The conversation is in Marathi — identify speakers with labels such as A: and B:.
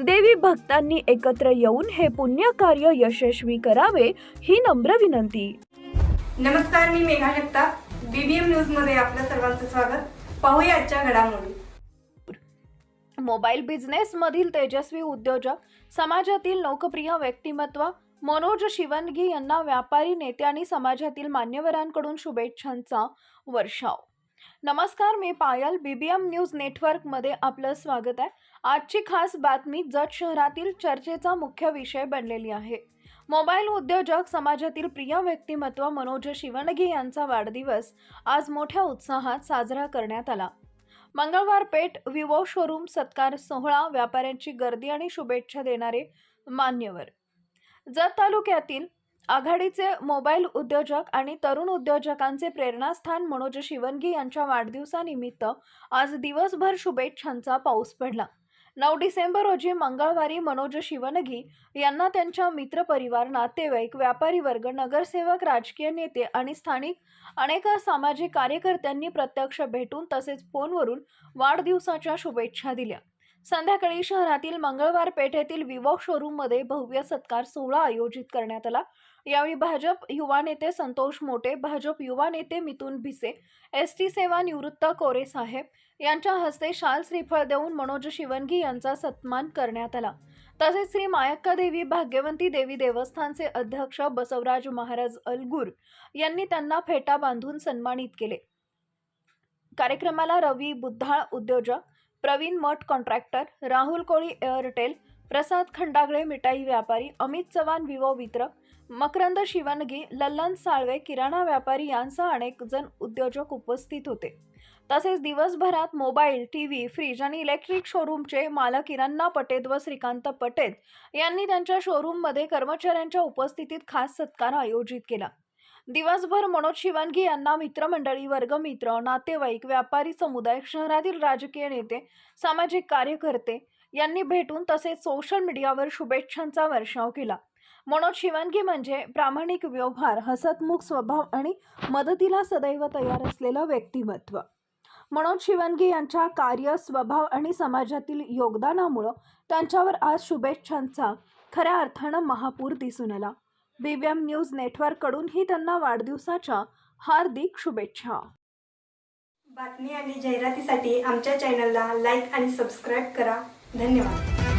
A: देवी भक्तांनी एकत्र येऊन हे पुण्य कार्य यशस्वी करावे ही नम्र विनंती.
B: नमस्कार मी मेघा जगताप बीबीएम न्यूजमध्ये आपलं सर्वांचं स्वागत. पाहूया आजच्या घडामोडी.
A: मोबाईल बिझनेस मधील तेजस्वी उद्योजक समाजातील लोकप्रिय व्यक्तिमत्व मनोज शिवनगी यांना व्यापारी नेते आणि समाजातील मान्यवरांकडून शुभेच्छांचा वर्षाव. नमस्कार मी पायल बी बी एम न्यूज नेटवर्कमध्ये आपलं स्वागत आहे. आजची खास बातमी जत शहरातील चर्चेचा मुख्य विषय बनलेली आहे. मोबाईल उद्योजक समाजातील प्रिय व्यक्तिमत्व मनोज शिवणगी यांचा वाढदिवस आज मोठ्या उत्साहात साजरा करण्यात आला. मंगळवार पेठ विवो शोरूम सत्कार सोहळा व्यापाऱ्यांची गर्दी आणि शुभेच्छा देणारे मान्यवर. जत तालुक्यातील आघाडीचे मोबाईल उद्योजक आणि तरुण उद्योजकांचे प्रेरणास्थान मनोज शिवनगी यांच्या वाढदिवसानिमित्त आज दिवसभर शुभेच्छांचा पाऊस पडला. नऊ डिसेंबर रोजी मंगळवारी मनोज शिवनगी यांना त्यांच्या मित्रपरिवार नातेवाईक व्यापारी वर्ग नगरसेवक राजकीय नेते आणि स्थानिक अनेक सामाजिक कार्यकर्त्यांनी प्रत्यक्ष भेटून तसेच फोनवरून वाढदिवसाच्या शुभेच्छा दिल्या. संध्याकाळी शहरातील मंगळवार पेठेतील विवो शोरूममध्ये भव्य सत्कार सोहळा आयोजित करण्यात आला. यावेळी भाजप युवा नेते संतोष मोटे भाजप युवा नेते मिथुन भिसे एस टी सेवा निवृत्त कोरे साहेब यांच्या हस्ते शाल श्रीफळ देऊन मनोज शिवनगी यांचा सन्मान करण्यात आला. तसेच श्री मायक्का देवी भाग्यवंती देवी देवस्थानचे अध्यक्ष बसवराज महाराज अलगूर यांनी त्यांना फेटा बांधून सन्मानित केले. कार्यक्रमाला रवी बुद्धाळ उद्योजक प्रवीण मठ कॉन्ट्रॅक्टर राहुल कोळी एअरटेल प्रसाद खंडागळे मिठाई व्यापारी अमित चव्हाण विवो वितरक मकरंद शिवनगी लल्लन साळवे किराणा व्यापारी यांसह अनेक जण उद्योजक उपस्थित होते. तसेच दिवसभरात मोबाईल टी व्ही फ्रीज आणि इलेक्ट्रिक शोरूमचे मालक इरान्ना पटेत व श्रीकांत पटेत यांनी त्यांच्या शोरूममध्ये कर्मचाऱ्यांच्या उपस्थितीत खास सत्कार आयोजित केला. दिवसभर मनोज शिवानगी यांना मित्रमंडळी वर्गमित्र नातेवाईक व्यापारी समुदाय शहरातील राजकीय नेते सामाजिक कार्यकर्ते यांनी भेटून तसेच सोशल मीडियावर शुभेच्छांचा वर्षाव केला. मनोज शिवानगी म्हणजे प्रामाणिक व्यवहार हसतमुख स्वभाव आणि मदतीला सदैव तयार असलेलं व्यक्तिमत्व. मनोज शिवानगी यांच्या कार्य स्वभाव आणि समाजातील योगदानामुळं त्यांच्यावर आज शुभेच्छांचा खऱ्या अर्थानं महापूर दिसून आला. बीबीएम न्यूज नेटवर्ककडूनही त्यांना वाढदिवसाच्या हार्दिक शुभेच्छा.
B: बातमी आणि जाहिरातीसाठी आमच्या चॅनलला लाईक आणि सबस्क्राईब करा. धन्यवाद.